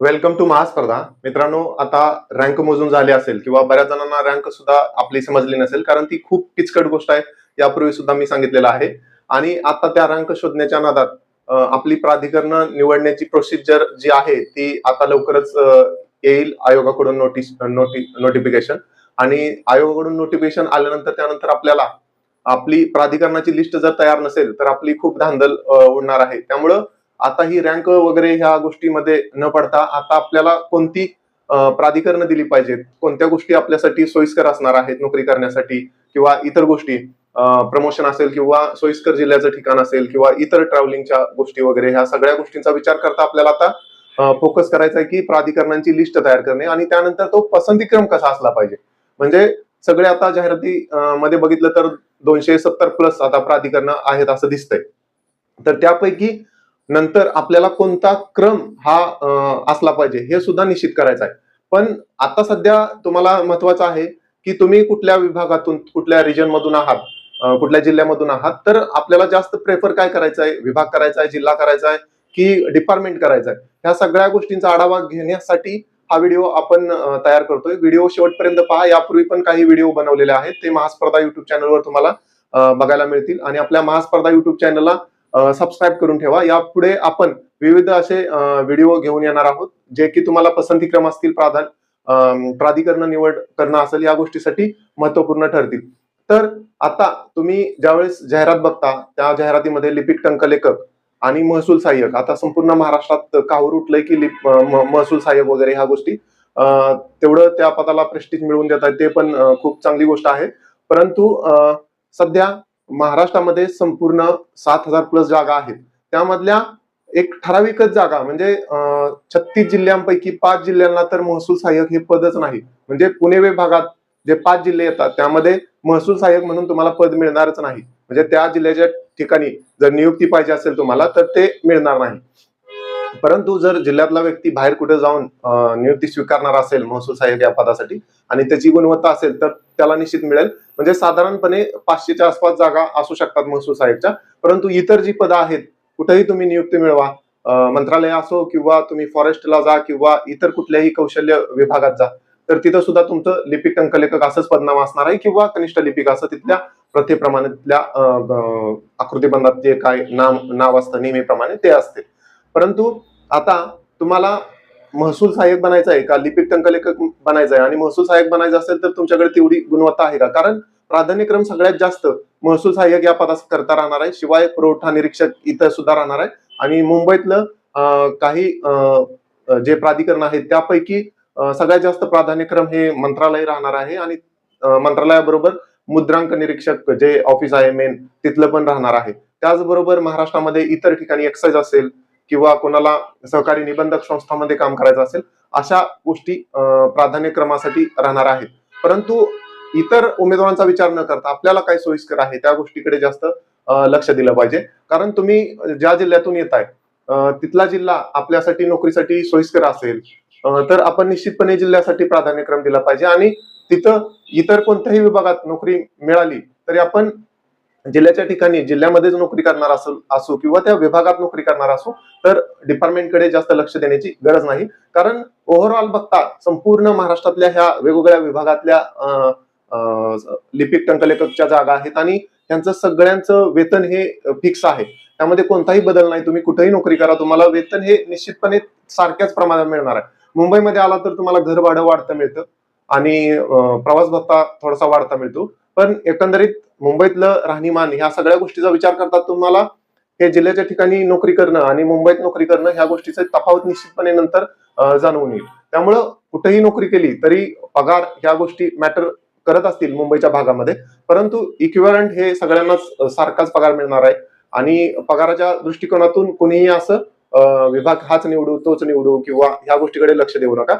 Welcome to महास्पर्धा मित्रांनो आता rank मोजून झाले असेल किंवा बऱ्याच जणांना रँक सुद्धा आपली समजली नसेल कारण ती खूप किचकट गोष्ट आहे. यापूर्वी सुद्धा मी सांगितलेलं आहे. आणि आता त्या रँक शोधण्याच्या नादात आपली प्राधिकरण निवडण्याची प्रोसिजर जी आहे ती आता लवकरच येईल आयोगाकडून नोटीस नोटी नोटिफिकेशन आणि आयोगाकडून नोटिफिकेशन आल्यानंतर त्यानंतर आपल्याला आपली प्राधिकरणाची लिस्ट जर तयार नसेल तर आपली खूप धांदल उडणार आहे. त्यामुळं आता ही रँक वगैरे ह्या गोष्टीमध्ये न पडता आता आपल्याला कोणती प्राधिकरण दिली पाहिजेत? कोणत्या गोष्टी आपल्यासाठी सोयीस्कर असणार आहेत नोकरी करण्यासाठी? किंवा इतर गोष्टी प्रमोशन असेल किंवा सोयीस्कर जिल्ह्याचं ठिकाण असेल किंवा इतर ट्रॅव्हलिंगच्या गोष्टी वगैरे ह्या सगळ्या गोष्टींचा विचार करता आपल्याला आता फोकस करायचा आहे की प्राधिकरणांची लिस्ट तयार करणे आणि त्यानंतर तो पसंतीक्रम कसा असला पाहिजे. म्हणजे सगळे आता जाहिराती मध्ये बघितलं तर दोनशे सत्तर प्लस आता प्राधिकरण आहेत असं दिसतंय. तर त्यापैकी नंतर आपल्याला कोणता क्रम हा असला पाहिजे हे सुद्धा निश्चित करायचं आहे. पण आता सध्या तुम्हाला महत्वाचं आहे की तुम्ही कुठल्या विभागातून कुठल्या रिजन मधून आहात कुठल्या जिल्ह्यामधून आहात तर आपल्याला जास्त प्रेफर काय करायचं आहे? विभाग करायचा आहे जिल्हा करायचा आहे की डिपार्टमेंट करायचं आहे? ह्या सगळ्या गोष्टींचा आढावा घेण्यासाठी हा व्हिडिओ आपण तयार करतोय. व्हिडिओ शेवटपर्यंत पहा. यापूर्वी पण काही व्हिडिओ बनवलेले आहेत. ते महास्पर्धा युट्यूब चॅनलवर तुम्हाला बघायला मिळतील. आणि आपल्या महास्पर्धा युट्यूब चॅनलला सबस्क्राईब करून ठेवा. यापुढे आपण विविध असे व्हिडिओ घेऊन येणार आहोत जे की तुम्हाला पसंतीक्रम असतील प्राधान प्राधिकरण निवड करणं असेल या गोष्टीसाठी महत्त्वपूर्ण ठरतील. तर आता तुम्ही ज्यावेळेस जाहिरात बघता त्या जाहिरातीमध्ये लिपिक टंकलेखक आणि महसूल सहाय्यक आता संपूर्ण महाराष्ट्रात काहूर उठलंय की लिप- महसूल सहाय्यक वगैरे ह्या गोष्टी तेवढं त्या पदाला प्रेस्टिज मिळवून देत आहेत ते पण खूप चांगली गोष्ट आहे. परंतु सध्या महाराष्ट्रामध्ये संपूर्ण सात हजार प्लस जागा आहेत. त्यामधल्या एक ठराविकच जागा म्हणजे छत्तीस जिल्ह्यांपैकी पाच जिल्ह्यांना तर महसूल सहाय्यक हे पदच नाही. म्हणजे पुणे विभागात जे पाच जिल्हे येतात त्यामध्ये महसूल सहाय्यक म्हणून तुम्हाला पद मिळणारच नाही. म्हणजे त्या जिल्ह्याच्या ठिकाणी जर नियुक्ती पाहिजे असेल तुम्हाला तर ते मिळणार नाही. परंतु जर जिल्ह्यातला व्यक्ती बाहेर कुठे जाऊन नियुक्ती स्वीकारणार असेल महसूल सहाय्यक या पदासाठी आणि त्याची गुणवत्ता असेल तर त्याला निश्चित मिळेल. म्हणजे साधारणपणे पाचशेच्या आसपास जागा असू शकतात महसूल साहेबच्या. परंतु इतर जी पदं आहेत कुठेही तुम्ही नियुक्ती मिळवा मंत्रालय असो किंवा तुम्ही फॉरेस्टला जा किंवा इतर कुठल्याही कौशल्य विभागात जा तर तिथं सुद्धा तुमचं लिपिक टंकलेखक असंच पदनाम असणार आहे किंवा कनिष्ठ लिपिक असं तिथल्या प्रथेप्रमाणे तिथल्या आकृतीबंधात जे काय नाम नाव असतं नेहमीप्रमाणे ते असते. परंतु आता तुम्हाला महसूल सहाय्यक बनायचं आहे का? लिपिक टंकलेखक बनायचं आहे. आणि महसूल सहाय्यक बनायचं असेल तर तुमच्याकडे तेवढी गुणवत्ता आहे का? कारण प्राधान्यक्रम सगळ्यात जास्त महसूल सहाय्यक या पदास करता राहणार आहे. शिवाय पुरवठा निरीक्षक इथं सुद्धा राहणार आहे. आणि मुंबईतलं काही जे प्राधिकरण आहेत त्यापैकी सगळ्यात जास्त प्राधान्यक्रम हे मंत्रालय राहणार आहे. आणि मंत्रालयाबरोबर मुद्रांक निरीक्षक जे ऑफिस आहे मेन तिथलं पण राहणार आहे. त्याचबरोबर महाराष्ट्रामध्ये इतर ठिकाणी एक्साईज असेल किंवा कोणाला सहकारी निबंधक संस्थांमध्ये काम करायचं असेल अशा गोष्टी प्राधान्यक्रमासाठी राहणार आहेत. परंतु इतर उमेदवारांचा विचार न करता आपल्याला काय सोयीस्कर आहे त्या गोष्टीकडे जास्त लक्ष दिलं पाहिजे. कारण तुम्ही ज्या जिल्ह्यातून येत आहे तिथला जिल्हा आपल्यासाठी नोकरीसाठी सोयीस्कर असेल तर आपण निश्चितपणे जिल्ह्यासाठी प्राधान्यक्रम दिला पाहिजे. आणि तिथं इतर कोणत्याही विभागात नोकरी मिळाली तरी आपण जिल्ह्याच्या ठिकाणी जिल्ह्यामध्येच नोकरी करणार असो असो किंवा त्या विभागात नोकरी करणार असो तर डिपार्टमेंटकडे जास्त लक्ष देण्याची गरज नाही. कारण ओव्हरऑल बघता संपूर्ण महाराष्ट्रातल्या ह्या वेगवेगळ्या विभागातल्या लिपिक टंकलेखकच्या जागा आहेत आणि त्यांचं सगळ्यांचं वेतन हे फिक्स आहे. त्यामध्ये कोणताही बदल नाही. तुम्ही कुठेही नोकरी करा तुम्हाला वेतन हे निश्चितपणे सारख्याच प्रमाणात मिळणार आहे. मुंबईमध्ये आला तर तुम्हाला घर भाडं वाढतं मिळतं आणि प्रवास भत्ता थोडासा वाढता मिळतो. पण एकंदरीत मुंबईतलं राहणीमान ह्या सगळ्या गोष्टीचा विचार करतात तुम्हाला हे जिल्ह्याच्या ठिकाणी नोकरी करणं आणि मुंबईत नोकरी करणं ह्या गोष्टीचा तफावत निश्चितपणे नंतर जाणवून येईल. त्यामुळं कुठेही नोकरी केली तरी पगार ह्या गोष्टी मॅटर करत असतील मुंबईच्या भागामध्ये. परंतु इक्विवरंट हे सगळ्यांनाच सारखाच पगार मिळणार आहे. आणि पगाराच्या दृष्टिकोनातून कोणीही असं विभाग हाच निवडू तोच निवडू किंवा ह्या गोष्टीकडे लक्ष देऊ नका.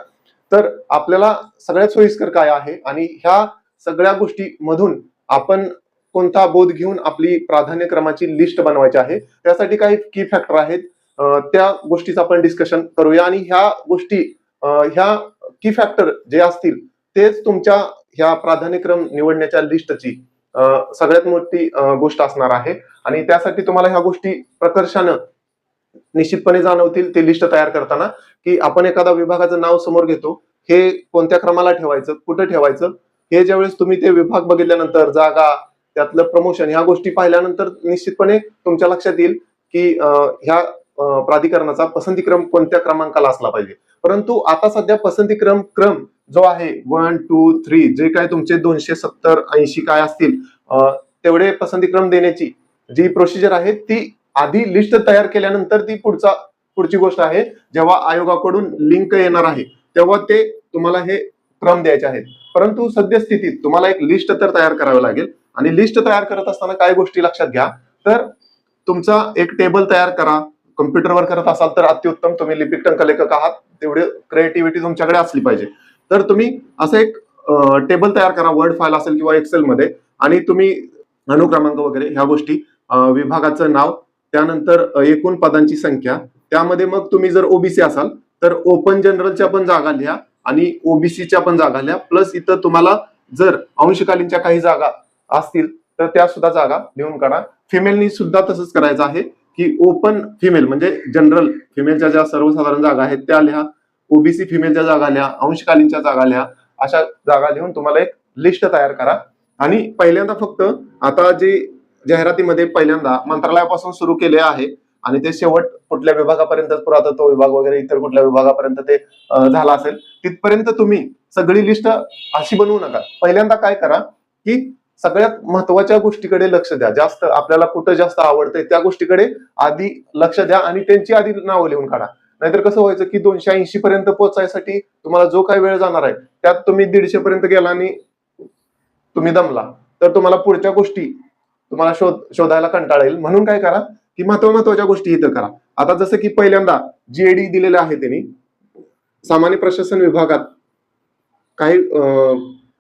तर आपल्याला सगळ्यात सोयीस्कर काय आहे? आणि ह्या सगळ्या गोष्टी मधून आपण कोणता बोध घेऊन आपली प्राधान्यक्रमाची लिस्ट बनवायची आहे. त्यासाठी काही की फॅक्टर आहेत. त्या गोष्टीचं आपण डिस्कशन करूया आणि ह्या गोष्टी ह्या की फॅक्टर जे असतील तेच तुमच्या ह्या प्राधान्यक्रम निवडण्याच्या लिस्टची सगळ्यात मोठी गोष्ट असणार आहे. आणि त्यासाठी तुम्हाला ह्या गोष्टी प्रकर्षानं निश्चितपणे जाणवतील ते लिस्ट तयार करताना की आपण एखादा विभागाचं नाव समोर घेतो हे कोणत्या क्रमाला ठेवायचं कुठं ठेवायचं हे ज्यावेळेस तुम्ही ते विभाग बघितल्यानंतर जागा त्यातलं प्रमोशन ह्या गोष्टी पाहिल्यानंतर निश्चितपणे तुमच्या लक्षात येईल की ह्या प्राधिकरणाचा पसंतीक्रम कोणत्या क्रमांकाला असला पाहिजे. परंतु आता सध्या पसंतीक्रम क्रम जो आहे वन टू थ्री जे काय तुमचे दोनशे सत्तर ऐंशी काय असतील तेवढे पसंतीक्रम देण्याची जी प्रोसिजर आहे ती आधी लिस्ट तयार केल्यानंतर ती पुढचा पुढची गोष्ट आहे. जेव्हा आयोगाकडून लिंक येणार आहे तेव्हा ते तुम्हाला हे क्रम द्यायचे आहेत. परंतु सद्यस्थितीत तुम्हाला एक लिस्ट तर तयार करावी लागेल. आणि लिस्ट तयार करत असताना काय गोष्टी लक्षात घ्या. तर तुमचा एक टेबल तयार करा. कम्प्युटरवर करत असाल तर अत्युत्तम. तुम्ही लिपिक टंकलेखक आहात. तेवढे क्रिएटिव्हिटी तुमच्याकडे असली पाहिजे. तर तुम्ही असं एक टेबल तयार करा. वर्ड फाईल असेल किंवा एक्सेल मध्ये. आणि तुम्ही अनुक्रमांक वगैरे ह्या गोष्टी विभागाचं नाव त्यानंतर एकूण पदांची संख्या. त्यामध्ये मग तुम्ही जर ओबीसी असाल तर ओपन जनरलच्या पण जागा लिहा. आणि ओबीसीच्या पण जागा लिहा प्लस इथं तुम्हाला जर अंशकालीनच्या काही जागा असतील तर त्या सुद्धा जागा लिहून काढा. फिमेलनी सुद्धा तसंच करायचं आहे की ओपन फिमेल म्हणजे जनरल फिमेलच्या ज्या सर्वसाधारण जागा आहेत त्या लिहा. ओबीसी फिमेलच्या जागा लिहा अंशकालीनच्या जागा लिहा. अशा जागा लिहून तुम्हाला एक लिस्ट तयार करा. आणि पहिल्यांदा फक्त आता जे जाहिरातीमध्ये पहिल्यांदा मंत्रालयापासून सुरू केले आहे आणि ते शेवट कुठल्या विभागापर्यंत पुरातत्व विभाग वगैरे इतर कुठल्या विभागापर्यंत ते झाला असेल तिथपर्यंत तुम्ही सगळी लिस्ट अशी बनवू नका. पहिल्यांदा काय करा की सगळ्यात महत्त्वाच्या गोष्टीकडे लक्ष द्या. जास्त आपल्याला कुठं जास्त आवडतंय त्या गोष्टीकडे आधी लक्ष द्या आणि त्यांची आधी नावं लिहून काढा. नाहीतर कसं व्हायचं की दोनशे ऐंशी पर्यंत पोहोचायसाठी तुम्हाला जो काही वेळ जाणार आहे त्यात तुम्ही दीडशे पर्यंत गेला आणि तुम्ही दमला. तर तुम्हाला पुढच्या गोष्टी तुम्हाला शोध शोधायला कंटाळा येईल. म्हणून काय करा की महत्त्व महत्त्वाच्या गोष्टी इथं करा. आता जसं की पहिल्यांदा जीएडी दिलेलं आहे त्यांनी. सामान्य प्रशासन विभागात काही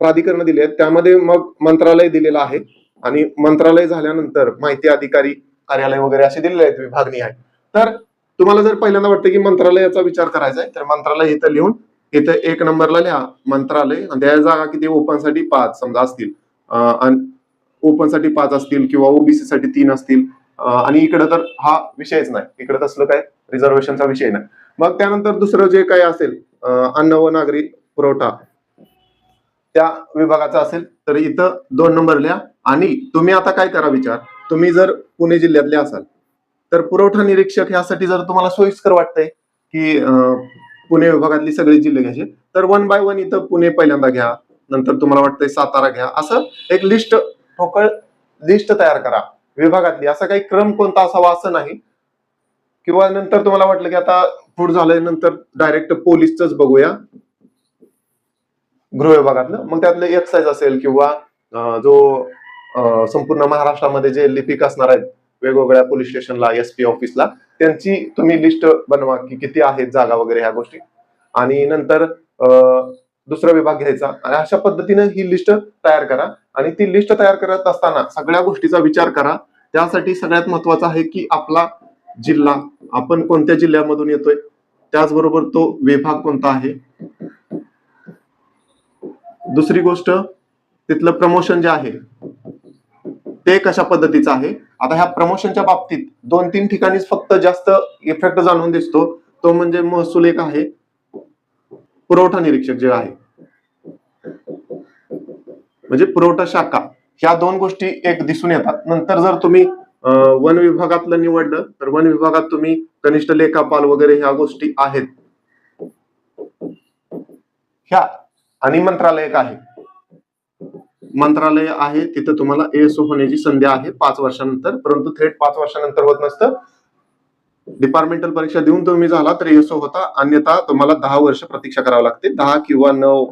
प्राधिकरण दिले आहेत. त्यामध्ये मग मंत्रालय दिलेलं आहे. आणि मंत्रालय झाल्यानंतर माहिती अधिकारी कार्यालय वगैरे असे दिलेले आहेत विभागणी आहे तर तुम्हाला जर पहिल्यांदा वाटतं की मंत्रालयाचा विचार करायचा आहे तर मंत्रालय इथं लिहून इथं एक नंबरला लिहा मंत्रालय. आणि त्या जागा किती ओपनसाठी पाच समजा असतील. ओपनसाठी पाच असतील किंवा ओबीसी साठी तीन असतील. आणि इकडं तर हा विषयच नाही. इकडं तसलं काय रिझर्वेशनचा विषय नाही. मग त्यानंतर दुसरं जे काही असेल अन्न व नागरी पुरवठा त्या विभागाचा असेल तर इथं दोन नंबर लिहा. आणि तुम्ही आता काय करा विचार? तुम्ही जर पुणे जिल्ह्यातले असाल तर पुरवठा निरीक्षक ह्यासाठी जर तुम्हाला सोयीस्कर वाटतंय की पुणे विभागातली सगळे जिल्हे घ्यायचे तर वन बाय वन इथं पुणे पहिल्यांदा घ्या. नंतर तुम्हाला वाटतंय सातारा घ्या. असं एक लिस्ट ठोकळ लिस्ट तयार करा. विभागातली. असा काही क्रम कोणता असावा असं नाही. किंवा नंतर तुम्हाला वाटलं की आता फूड झालंय नंतर डायरेक्ट पोलीसच बघूया. गृह विभागातलं. मग त्यातलं एक्साईज असेल किंवा जो संपूर्ण महाराष्ट्रामध्ये जे लिपिक असणार आहेत वेगवेगळ्या पोलीस स्टेशनला एस पी ऑफिसला त्यांची तुम्ही लिस्ट बनवा की किती आहेत जागा वगैरे ह्या गोष्टी. आणि नंतर दुसरा विभाग घ्यायचा. आणि अशा पद्धतीने ही लिस्ट तयार करा. आणि ती लिस्ट तयार करत असताना सगळ्या गोष्टीचा विचार करा. त्यासाठी सगळ्यात महत्वाचं आहे की आपला जिल्हा आपण कोणत्या जिल्ह्यामधून येतोय त्याचबरोबर तो विभाग कोणता आहे? दुसरी गोष्ट तिथलं प्रमोशन जे आहे ते कशा पद्धतीचं आहे? आता ह्या प्रमोशनच्या बाबतीत दोन तीन ठिकाणीच फक्त जास्त इफेक्ट जाणून दिसतो. तो म्हणजे महसूल एक आहे. पुरवठा निरीक्षक जे आहे. म्हणजे पुरवठा शाखा ह्या दोन गोष्टी एक दिसून येतात. नंतर जर तुम्ही वन विभागातलं निवडलं तर वन विभागात तुम्ही कनिष्ठ लेखापाल वगैरे ह्या गोष्टी आहेत. ह्या आणि मंत्रालय एक आहे. मंत्रालय आहे तिथं तुम्हाला एस होण्याची संधी आहे पाच वर्षानंतर परंतु थेट पाच वर्षानंतर होत नसतं. डिपार्टमेंटल परीक्षा देऊन तुम्ही झाला तर एसओ होता. अन्यथा तुम्हाला दहा वर्ष प्रतीक्षा करावी लागते. दहा किंवा नऊ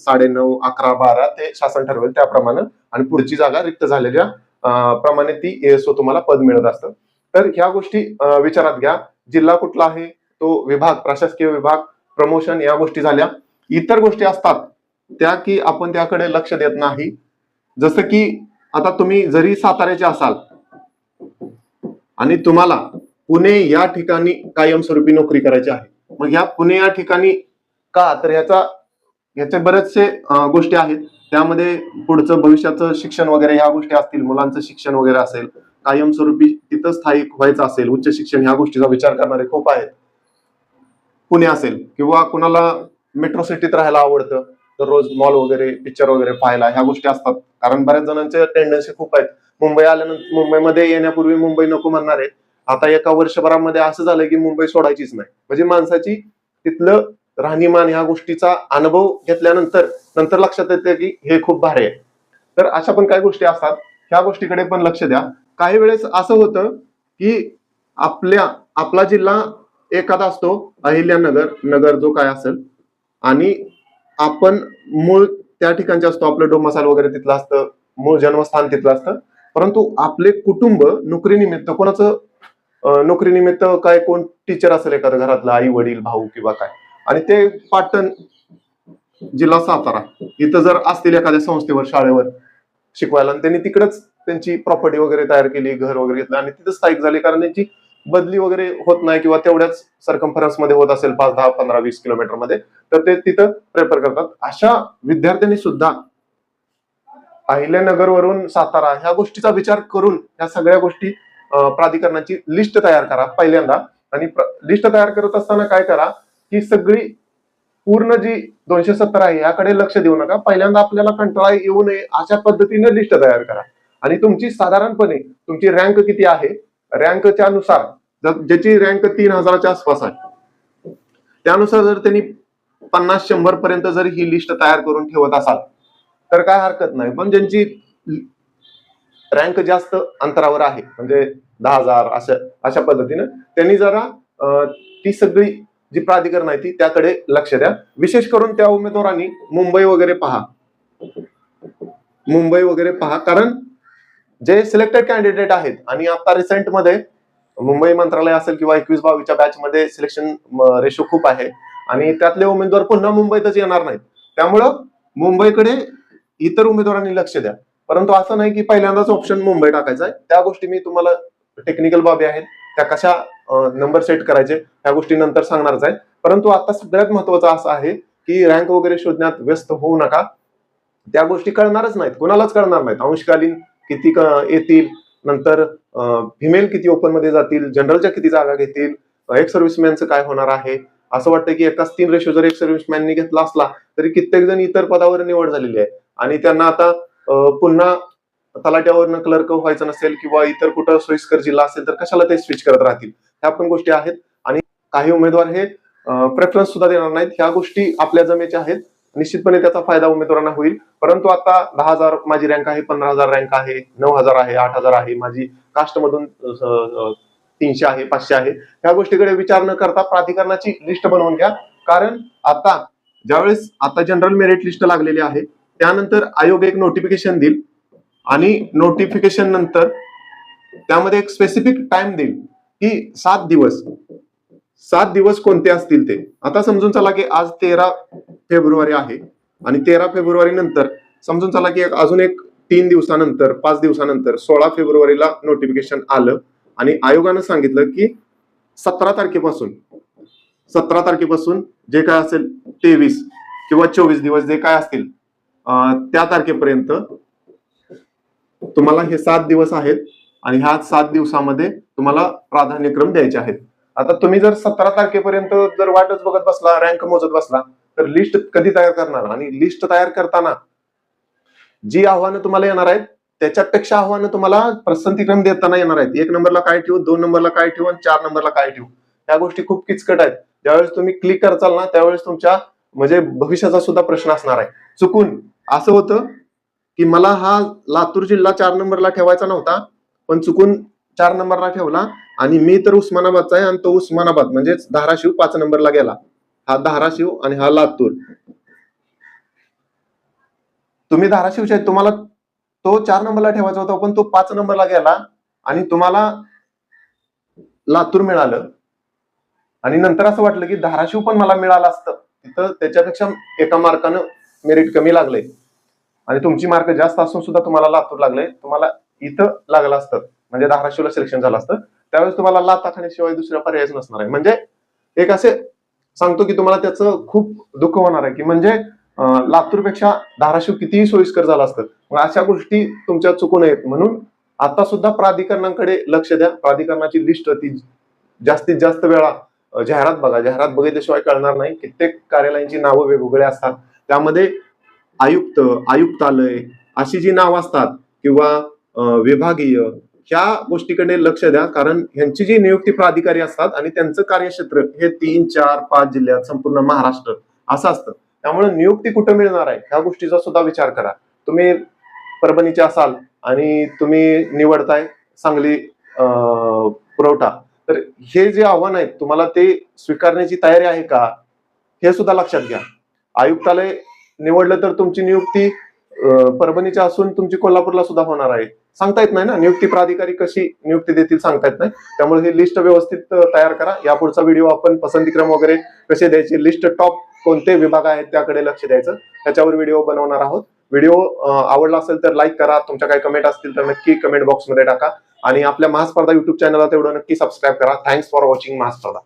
साडे नऊ अकरा बारा ते शासन ठरवेल त्याप्रमाणे. आणि पुढची जागा रिक्त झालेल्या प्रमाणे ती एएसओ तुम्हाला पद मिळत असतं. तर ह्या गोष्टी विचारात घ्या. जिल्हा कुठला आहे? तो विभाग प्रशासकीय विभाग प्रमोशन या गोष्टी झाल्या. इतर गोष्टी असतात त्या की आपण त्याकडे लक्ष देत नाही. जसं की आता तुम्ही जरी साताऱ्याचे असाल आणि तुम्हाला पुणे या ठिकाणी कायमस्वरूपी नोकरी करायची आहे. मग या पुणे या ठिकाणी का? तर याचा याचे बरेचसे गोष्टी आहेत. त्यामध्ये पुढचं भविष्याचं शिक्षण वगैरे ह्या गोष्टी असतील मुलांचं शिक्षण वगैरे असेल कायमस्वरूपी तिथं स्थायिक व्हायचं असेल उच्च शिक्षण ह्या गोष्टीचा विचार करणारे खूप आहेत. पुणे असेल किंवा कुणाला मेट्रो सिटीत राहायला आवडतं तर रोज मॉल वगैरे पिक्चर वगैरे पाहायला ह्या गोष्टी असतात. कारण बऱ्याच जणांचे टेंडन्सी खूप आहेत. मुंबई आल्यानंतर मुंबईमध्ये येण्यापूर्वी मुंबई नको म्हणणार. आहे आता एका वर्षभरामध्ये असं झालं की मुंबई सोडायचीच नाही. म्हणजे माणसाची तिथलं राहणीमान ह्या गोष्टीचा अनुभव घेतल्यानंतर नंतर लक्षात येते की हे खूप भारी आहे. तर अशा पण काही गोष्टी असतात. ह्या गोष्टीकडे पण लक्ष द्या. काही वेळेस असं होतं की आपल्या आपला जिल्हा एखादा असतो अहिल्यानगर नगर जो काय असेल आणि आपण मूळ त्या ठिकाणचे असतो. आपलं डोमासाल वगैरे तिथलं असतं मूळ जन्मस्थान तिथलं असतं. परंतु आपले कुटुंब नोकरीनिमित्त कोणाचं नोकरीनिमित्त काय कोण टीचर असेल एखादं घरातलं आई वडील भाऊ किंवा काय? आणि ते पाटण जिल्हा सातारा इथं जर असतील एखाद्या संस्थेवर शाळेवर शिकवायला आणि त्यांनी तिकडच त्यांची प्रॉपर्टी वगैरे तयार केली घर वगैरे घेतलं आणि तिथं स्थायिक झाले कारण त्यांची बदली वगैरे होत नाही किंवा तेवढ्याच सरकम्फरन्समध्ये होत असेल पाच दहा पंधरा वीस किलोमीटरमध्ये तर ते तिथं प्रेफर करतात. अशा विद्यार्थ्यांनी सुद्धा अहिल्यानगर वरून सातारा ह्या गोष्टीचा विचार करून ह्या सगळ्या गोष्टी प्राधिकरणाची लिस्ट तयार करा पहिल्यांदा. आणि लिस्ट तयार करत असताना काय करा की सगळी पूर्ण जी दोनशे सत्तर आहे याकडे लक्ष देऊ नका. पहिल्यांदा आपल्याला कंटाळा येऊ नये अशा पद्धतीने लिस्ट तयार करा. आणि तुमची साधारणपणे तुमची रँक किती आहे? रँकच्या नुसार ज्याची रँक तीन हजाराच्या आसपास आहे त्यानुसार जर त्यांनी पन्नास शंभर पर्यंत जर ही लिस्ट तयार करून ठेवत असाल तर काय हरकत नाही. पण ज्यांची रँक जास्त अंतरावर आहे म्हणजे दहा हजार अशा अशा पद्धतीनं. त्यांनी जरा ती सगळी जी प्राधिकरण आहे ती त्याकडे लक्ष द्या. विशेष करून त्या उमेदवारांनी मुंबई वगैरे पहा. मुंबई वगैरे पहा. कारण जे सिलेक्टेड कॅन्डिडेट आहेत आणि आता रिसेंटमध्ये मुंबई मंत्रालय असेल किंवा एकवीस बावीसच्या बॅच मध्ये सिलेक्शन रेशो खूप आहे. आणि त्यातले उमेदवार पुन्हा मुंबईतच येणार नाहीत. त्यामुळं मुंबईकडे इतर उमेदवारांनी लक्ष द्या. परंतु असं नाही की पहिल्यांदाच ऑप्शन मुंबई टाकायचा आहे. त्या गोष्टी मी तुम्हाला टेक्निकल बाबी आहेत त्या कशा नंबर सेट करायचे ह्या गोष्टी नंतर सांगणारच आहे परंतु आता सगळ्यात महत्वाचं असं आहे की रँक वगैरे शोधण्यात व्यस्त होऊ नका. त्या गोष्टी कळणारच नाहीत कोणालाच कळणार नाहीत. अंशकालीन किती येतील नंतर फिमेल किती ओपनमध्ये जातील जनरलच्या किती जागा घेतील एक सर्व्हिसमॅनचं काय होणार आहे? असं वाटतं की एकाच तीन रेशो जर एक सर्व्हिसमॅननी घेतला असला तरी कित्येक जण इतर पदावर निवड झालेली आहे. आणि त्यांना आता पुन्हा तलाट्यावरनं क्लर्क व्हायचं नसेल किंवा इतर कुठं सोयीस्कर जिल्हा असेल तर कशाला ते स्विच करत राहतील? ह्या पण गोष्टी आहेत. आणि काही उमेदवार हे प्रेफरन्स सुद्धा देणार नाहीत. ह्या गोष्टी आपल्या जमेच्या आहेत. निश्चितपणे त्याचा फायदा उमेदवारांना होईल. परंतु आता दहा हजार माझी रँक आहे पंधरा हजार रँक आहे नऊ हजार आहे आठ हजार आहे माझी कास्टमधून तीनशे आहे पाचशे आहे. ह्या गोष्टीकडे विचार न करता प्राधिकरणाची लिस्ट बनवून घ्या. कारण आता ज्यावेळेस आता जनरल मेरिट लिस्ट लागलेली आहे त्यानंतर आयोग एक नोटिफिकेशन देईल. आणि नोटिफिकेशन नंतर त्यामध्ये एक स्पेसिफिक टाइम देईल की सात दिवस. सात दिवस कोणते असतील ते? आता समजून चला की आज तेरा फेब्रुवारी आहे आणि तेरा फेब्रुवारी नंतर समजून चला की अजून एक तीन दिवसानंतर पाच दिवसानंतर सोळा फेब्रुवारीला नोटिफिकेशन आलं आणि आयोगानं सांगितलं की सतरा तारखेपासून सतरा तारखेपासून जे काय असेल तेवीस किंवा चोवीस दिवस जे काय असतील त्या तारखेपर्यंत तुम्हाला हे सात दिवस आहेत आणि ह्या सात दिवसामध्ये तुम्हाला प्राधान्यक्रम द्यायचे आहेत. आता तुम्ही जर सतरा तारखेपर्यंत जर वाटच बघत बसला रँक मोजत बसला तर लिस्ट कधी तयार करणार? आणि लिस्ट तयार करताना जी आव्हानं तुम्हाला येणार आहेत त्याच्यापेक्षा आव्हानं तुम्हाला पसंतीक्रम देताना येणार आहेत. एक नंबरला काय ठेवू दोन नंबरला काय ठेवू आणि चार नंबरला काय ठेवू? ह्या गोष्टी खूप किचकट आहेत. ज्यावेळेस तुम्ही क्लिक करचाल ना त्यावेळेस तुमच्या म्हणजे भविष्याचा सुद्धा प्रश्न असणार आहे. चुकून असं होतं की मला हा लातूर जिल्हा चार नंबरला ठेवायचा नव्हता पण चुकून चार नंबरला ठेवला आणि मी तर उस्मानाबादचा आहे आणि तो उस्मानाबाद म्हणजेच धाराशिव पाच नंबरला गेला. हा धाराशिव आणि हा लातूर. तुम्ही धाराशिवचे आहेत तुम्हाला तो चार नंबरला ठेवायचा होता पण तो पाच नंबरला गेला आणि तुम्हाला लातूर मिळालं. आणि नंतर असं वाटलं की धाराशिव पण मला मिळालं असतं. तिथं त्याच्यापेक्षा एका मार्कानं मेरिट कमी लागले आणि तुमची मार्क जास्त असून सुद्धा तुम्हाला लातूर लागले तुम्हाला इथं लागलं असतं. म्हणजे धाराशिवला सिलेक्शन झालं असतं. त्यावेळेस तुम्हाला लाता खाण्याशिवाय दुसरा पर्यायच नसणार आहे. म्हणजे एक असे सांगतो की तुम्हाला त्याचं खूप दुःख होणार आहे की म्हणजे लातूरपेक्षा धाराशिव कितीही सोयीस्कर झालं असतं मग अशा गोष्टी तुमच्या चुकू नयेत. म्हणून आता सुद्धा प्राधिकरणाकडे लक्ष द्या. प्राधिकरणाची लिस्ट ती जास्तीत जास्त वेळा जाहिरात बघा. जाहिरात बघितल्याशिवाय कळणार नाही. कित्येक कार्यालयांची नावं वेगवेगळे असतात. त्यामध्ये आयुक्त आयुक्तालय अशी जी नावं असतात किंवा विभागीय ह्या गोष्टीकडे लक्ष द्या. कारण ह्यांची जी नियुक्ती प्राधिकारी असतात आणि त्यांचं कार्यक्षेत्र हे तीन चार पाच जिल्ह्यात संपूर्ण महाराष्ट्र असं असतं. त्यामुळे नियुक्ती कुठं मिळणार आहे? ह्या गोष्टीचा सुद्धा विचार करा. तुम्ही परभणीचे असाल आणि तुम्ही निवडताय सांगली पुरवठा. तर हे जे आव्हान आहेत तुम्हाला ते स्वीकारण्याची तयारी आहे का? हे सुद्धा लक्षात घ्या. आयुक्तालय निवडलं तर तुमची नियुक्ती परभणीच्या असून तुमची कोल्हापूरला सुद्धा होणार आहे. सांगता येत नाही ना? नियुक्ती प्राधिकारी कशी नियुक्ती देतील सांगता येत नाही. त्यामुळे ही लिस्ट व्यवस्थित तयार करा. यापुढचा व्हिडिओ आपण पसंतीक्रम वगैरे कसे द्यायचे लिस्ट टॉप कोणते विभाग आहेत त्याकडे लक्ष द्यायचं. त्याच्यावर व्हिडिओ बनवणार आहोत. व्हिडिओ आवडला असेल तर लाईक करा. तुमच्या काही कमेंट असतील तर नक्की कमेंट बॉक्समध्ये टाका. आणि आपल्या महास्पर्धा युट्यूब चॅनलला तेवढं नक्की सबस्क्राईब करा. Thanks for watching महास्पर्धा.